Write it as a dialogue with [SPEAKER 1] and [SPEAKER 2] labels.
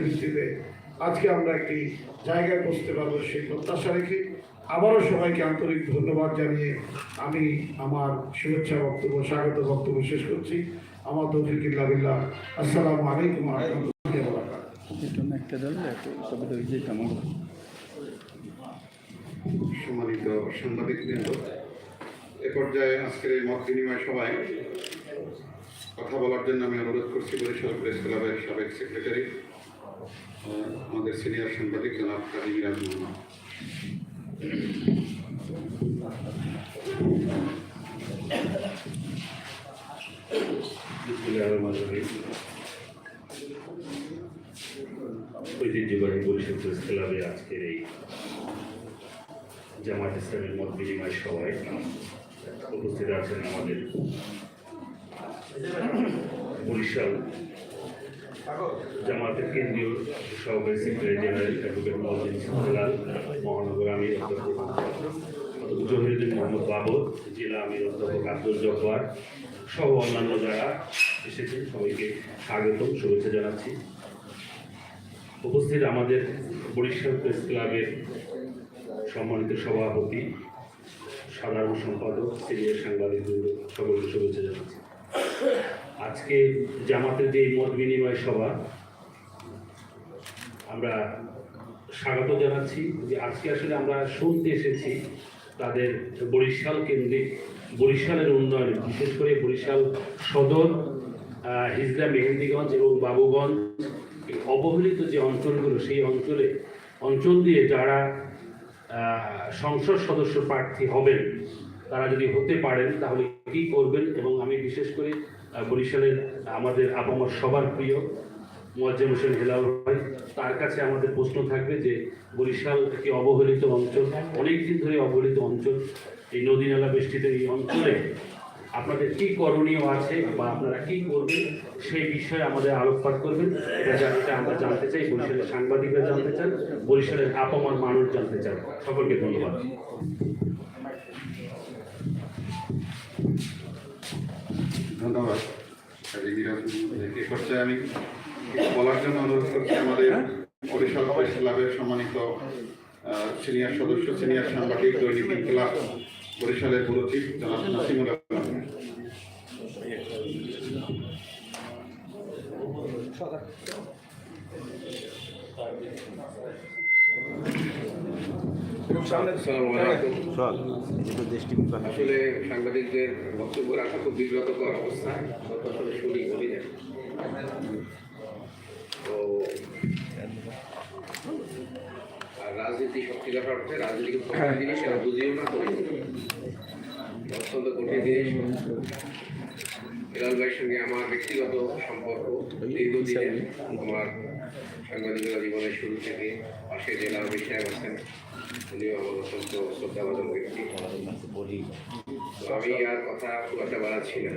[SPEAKER 1] ভিত্তিতে আজকে আমরা একটি জায়গায় বসতে পারব সেই প্রত্যাশা রেখে আবারও সবাইকে আন্তরিক ধন্যবাদ জানিয়ে আমি আমার শুভেচ্ছা বক্তব্য স্বাগত বক্তব্য শেষ করছি। আমার তৌফিকুল্লাহ বিল্লাহ। আসসালামু আলাইকুম সম্মানিত সাংবাদিকবৃন্দ এ পর্যায়ে আজকের এই মত বিনিময় সভায় কথা বলার জন্য আমি অনুরোধ করছি বরিশাল প্রেস ক্লাবের সাবেক সেক্রেটারি আমাদের সিনিয়র সাংবাদিক জনাব কাজী মিরাজ মোহাম্মদ
[SPEAKER 2] ঐতিহ্যবাহী প্রেস ক্লাবে আজকের এই জামাত ইসলামের মত বিনিময় সভায় উপস্থিত আছেন আমাদের বরিশাল জামাতের কেন্দ্রীয় সহকারী secretary general advocate Mohammad Islal মহানগর আমির অধ্যাপক জহিরুদ্দিন মোহাম্মদ বাবর, জেলা আমির অধ্যাপক আব্দুল জব্বার সহ অন্যান্য যারা এসেছেন, সবাইকে স্বাগতম, শুভেচ্ছা জানাচ্ছি। উপস্থিত আমাদের বরিশাল প্রেস ক্লাবের সম্মানিত সভাপতি, সাধারণ সম্পাদক, সিনিয়র সাংবাদিক সকলকে শুভেচ্ছা জানাচ্ছি। আজকে জামাতের যে মত বিনিময় সভা, আমরা স্বাগত জানাচ্ছি যে আজকে আসলে আমরা শুনতে এসেছি তাদের বরিশাল কেন্দ্রিক বরিশালের উন্নয়নে, বিশেষ করে বরিশাল সদর হিজরা মেহেন্দিগঞ্জ এবং বাবুগঞ্জ অবহেলিত যে অঞ্চলগুলো, সেই অঞ্চলে, অঞ্চল দিয়ে যারা সংসদ সদস্য প্রার্থী হবেন, তারা যদি হতে পারেন, তাহলে কী করবেন? এবং আমি বিশেষ করে বরিশালের আমাদের আবহাওয়ার সবার প্রিয় মোয়াজ্জেম হোসেন হেলাল ভাই, তার কাছে আমাদের প্রশ্ন থাকবে যে বরিশাল একটি অবহেলিত অঞ্চল অনেক দিন ধরে অবহেলিত অঞ্চল, এই নদী নালা বেষ্টিত এই অঞ্চলে আপনাদের কি করণীয় আছে বা আপনারা কি করবেন সেই বিষয়ে আমাদের আলোকপাত করবেন। এটা আমরা জানতে চাই, বরিশালের সাংবাদিকরা জানতে চান, বরিশালের আপামার মানুষ জানতে চান। সকলকে ধন্যবাদ।
[SPEAKER 1] ধন্যবাদ। এ পর্যায়ে আমি বলার জন্য অনুরোধ করছি। আমাদের বরিশাল প্রেস ক্লাবের সম্মানিত সিনিয়র সদস্য সিনিয়র সাংবাদিক দৈনিক ক্লাব বরিশালের ব্যুরো জনাব নাসিমুল
[SPEAKER 3] আসসালামু আলাইকুম।
[SPEAKER 4] চল এটা দেশ টিভি
[SPEAKER 3] আসলে সাংবাদিকদের বক্তব্য রাখা খুব বিব্রতকর অবস্থা। আসলে শুনি বলি না। তো আর রাজনীতি সত্যি কথা অর্থে রাজনীতি জিনিস এটা বুঝিও না করি অত্যন্ত কঠিন জিনিস। হেলাল ভাইয়ের সঙ্গে আমার ব্যক্তিগত সম্পর্ক দীর্ঘদিনের। আমার সাংবাদিকতা জীবনের শুরু থেকে পাশে জেলা সাহেব আছেন। আমার শ্রদ্ধাভাজন ব্যক্তি আমি আর কথা খুব একটা বাড়াচ্ছি না।